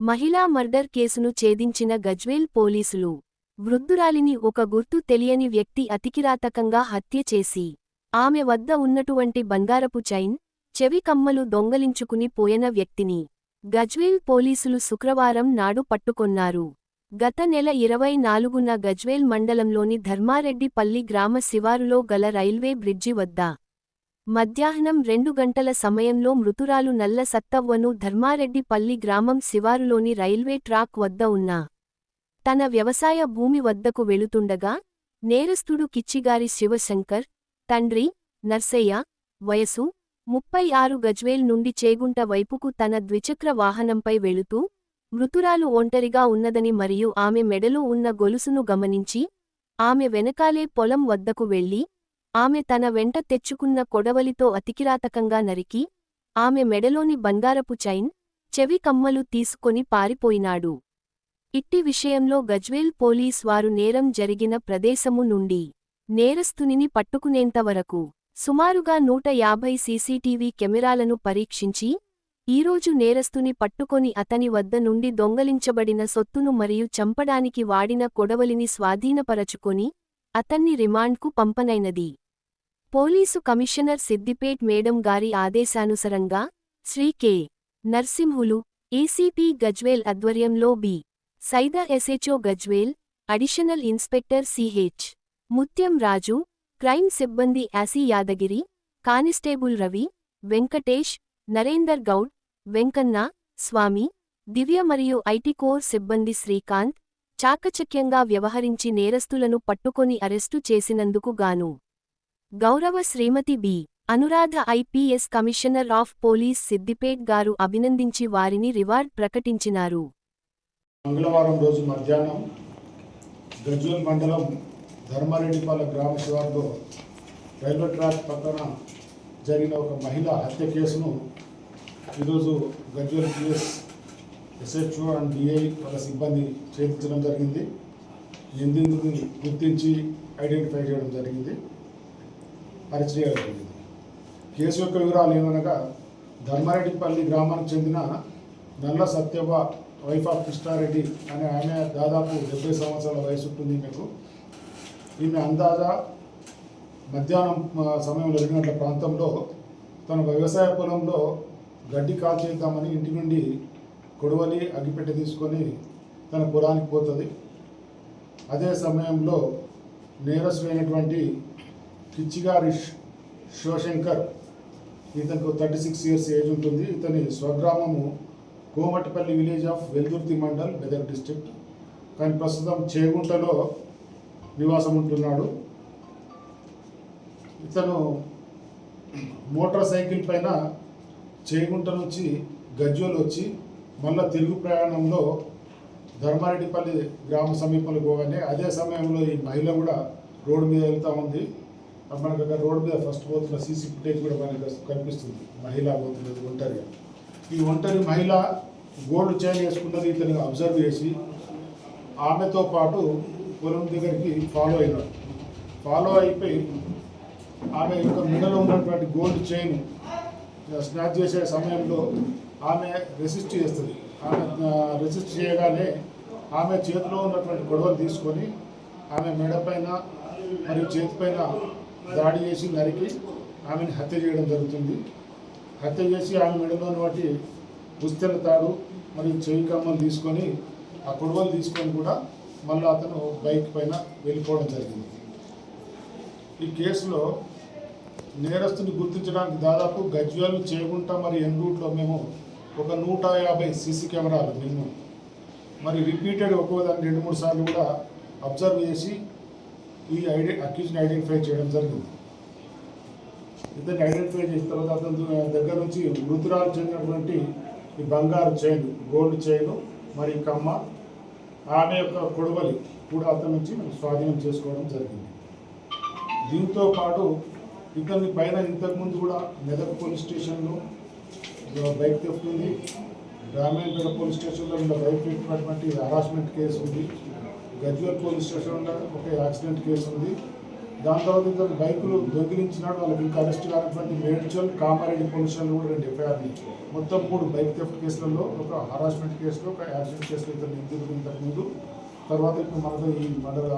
మహిళా మర్డర్ కేసును ఛేదించిన గజ్వేల్ పోలీసులు వృద్ధురాలిని ఒక గుర్తు తెలియని వ్యక్తి అతికిరాతకంగా హత్య చేసి ఆమె వద్ద ఉన్నటువంటి బంగారపు చైన్ చెవి కమ్మలు దొంగలించుకుని పోయన వ్యక్తిని గజ్వేల్ పోలీసులు శుక్రవారం నాడు పట్టుకొన్నారు. గత నెల ఇరవై నాలుగున గజ్వేల్ మండలంలోని ధర్మారెడ్డిపల్లి గ్రామ శివారులో గల రైల్వే బ్రిడ్జి వద్ద మధ్యాహ్నం రెండు గంటల సమయంలో మృతురాలు నల్ల సత్తవ్వను ధర్మారెడ్డిపల్లి గ్రామం శివారులోని రైల్వే ట్రాక్ వద్ద ఉన్న తన వ్యవసాయ భూమి వద్దకు వెళుతుండగా నేరస్తుడు కిచ్చిగారి శివశంకర్ తండ్రి నర్సయ్య వయసు ముప్పై ఆరు గజ్వేల్ నుండి చేగుంట వైపుకు తన ద్విచక్ర వాహనంపై వెళుతూ మృతురాలు ఒంటరిగా ఉన్నదని మరియు ఆమె మెడలో ఉన్న గొలుసును గమనించి ఆమె వెనకాలే పొలం వద్దకు వెళ్ళి ఆమె తన వెంట తెచ్చుకున్న కొడవలితో అతికిరాతకంగా నరికి ఆమె మెడలోని బంగారపు చైన్ చెవి కమ్మలు తీసుకొని పారిపోయినాడు. ఇట్టి విషయంలో గజ్వేల్ పోలీస్ వారు నేరం జరిగిన ప్రదేశము నుండి నేరస్తునిని పట్టుకునేంతవరకు సుమారుగా నూట యాభై సీసీటీవీ కెమెరాలను పరీక్షించి ఈరోజు నేరస్తుని పట్టుకొని అతని వద్ద నుండి దొంగలించబడిన సొత్తును మరియు చంపడానికి వాడిన కొడవలిని స్వాధీనపరచుకొని అతన్ని రిమాండ్కు పంపనైనది. పోలీసు కమిషనర్ సిద్దిపేట్ మేడం గారి ఆదేశానుసరంగా శ్రీ కె. నర్సింహులు ఏసీపీ గజ్వేల్ ఆధ్వర్యంలో B. Saida SHO Gajwel additional inspector CH Muthyam Raju crime సిబ్బంది యాసీ యాదగిరి కానిస్టేబుల్ రవి వెంకటేష్ నరేందర్ గౌడ్ వెంకన్న స్వామి దివ్య మరియు ఐటీ కోర్ సిబ్బంది శ్రీకాంత్ చాకచక్యంగా వ్యవహరించి నేరస్తులను పట్టుకొని అరెస్టు చేసినందుకు గాను. గౌరవ Shrimati B. Anuradha IPS commissioner of police Siddipet గారు అభినందించి వారిని రివార్డ్ ప్రకటించినారు. మంగళవారం రోజు మధ్యాహ్నం గజ్వల్ మండలం ధర్మారెడ్డిపాల గ్రామ శివార్లో రైల్వే ట్రాక్ పక్కన జరిగిన ఒక మహిళ హత్య కేసును ఈరోజు Gajwel PS SHO and DI వాళ్ళ సిబ్బంది చేయించడం జరిగింది. నిందితుడిని గుర్తించి ఐడెంటిఫై చేయడం జరిగింది. అరెస్ట్ చేయడం జరిగింది కేసు యొక్క వివరాలు ఏమనగా ధర్మారెడ్డిపల్లి గ్రామానికి చెందిన నల్ల సత్యవ వైఫ్ ఆఫ్ కృష్ణారెడ్డి అనే ఆమె దాదాపు డెబ్బై సంవత్సరాల వయసు ఉంటుంది ఈమెకు. ఈమె అందాజా మధ్యాహ్నం సమయంలో రెండు గంటల ప్రాంతంలో తన వ్యవసాయ పొలంలో గడ్డి కాల్చేద్దామని ఇంటి నుండి కొడవలి అగ్గిపెట్టె తీసుకొని తన పొలానికి పోతుంది. అదే సమయంలో నేరస్తుడైనటువంటి కిచ్చిగారి శివశంకర్. ఇతనికి థర్టీ సిక్స్ ఇయర్స్ ఏజ్ ఉంటుంది. ఇతని స్వగ్రామము Komatipalli village of Veldurthi mandal Medak district కానీ ప్రస్తుతం చేగుంటలో నివాసం ఉంటున్నాడు. ఇతను మోటార్ సైకిల్ పైన చేగుంట నుంచి గజ్జోలు వచ్చి మళ్ళా తిరుగు ప్రయాణంలో ధర్మారెడ్డిపల్లి గ్రామ సమీపంలో పోగానే అదే సమయంలో ఈ మహిళ కూడా రోడ్డు మీద వెళ్తూ ఉంది. మనకు రోడ్డు మీద ఫస్ట్ పోతున్న సీసీ ఫుటేజ్ కూడా మనకి కనిపిస్తుంది. మహిళ పోతున్నది ఒంటరిగా. ఈ ఒంటరి మహిళ గోల్డ్ చైన్ వేసుకున్నది ఇతను అబ్జర్వ్ చేసి ఆమెతో పాటు పొలం దగ్గరికి ఫాలో అయినాడు. ఫాలో అయిపోయి ఆమె యొక్క మెడలో ఉన్నటువంటి గోల్డ్ చైన్ స్నాచ్ చేసే సమయంలో ఆమె రెసిస్ట్ చేస్తుంది. ఆమె రెసిస్ట్ చేయగానే ఆమె చేతిలో ఉన్నటువంటి గొడవలు తీసుకొని ఆమె మెడ పైన మరియు చేతిపైన దాడి చేసి నరికి ఆమెను హత్య చేయడం జరుగుతుంది. హత్య చేసి ఆమె మెడలో వాటి పుస్తెల తాడు మరియు చెవి కమ్మలు తీసుకొని ఆ గొడవలు తీసుకొని కూడా మళ్ళీ అతను బైక్ పైన వెళ్ళిపోవడం జరిగింది. ఈ కేసులో నేరస్తుని గుర్తించడానికి దాదాపు గజ్వేల్ చేగుంట మరి ఎన్ రూట్లో మేము ఒక నూట యాభై సీసీ కెమెరాలు నిన్ను మరి రిపీటెడ్ ఒక్కో దాన్ని రెండు మూడు సార్లు కూడా అబ్జర్వ్ చేసి ఈ ఐడి అక్యూజ్ని ఐడెంటిఫై చేయడం జరిగింది. ఇద్దరిని ఐడెంటిఫై చేసిన తర్వాత అతని దగ్గర నుంచి మృతురాలు చెందినటువంటి ఈ బంగారు చైన్ గోల్డ్ చైన్ మరి కమ్మ ఆమె యొక్క కొడవలి కూడా అతని నుంచి మనం స్వాధీనం చేసుకోవడం జరిగింది. దీంతో పాటు ఇతని పైన ఇంతకుముందు కూడా మెదక్ పోలీస్ స్టేషన్లో బైక్ థెఫ్ట్ ఉంది రామాయణపేట పోలీస్ స్టేషన్లో ఉన్న బైక్ పెట్టినటువంటి హరాస్మెంట్ కేసు ఉంది. గజ్వల్ పోలీస్ స్టేషన్లో ఒక యాక్సిడెంట్ కేసు ఉంది. దాని తర్వాత ఇద్దరు బైకులు దొంగిలించినాడు వాళ్ళకి ఇంకా అరెస్ట్ కానటువంటి మేడ్చల్ కామారెడ్డి పోలీసులు కూడా రెండు ఎఫ్ఐఆర్లు మొత్తం మూడు బైక్ థెఫ్ట్ కేసులలో ఒక హరాస్మెంట్ కేసులో ఒక యాక్సిడెంట్ కేసులో ఇద్దరు నిందితులు ఇంతకుముందు తర్వాత ఇప్పుడు మనతో ఈ మండల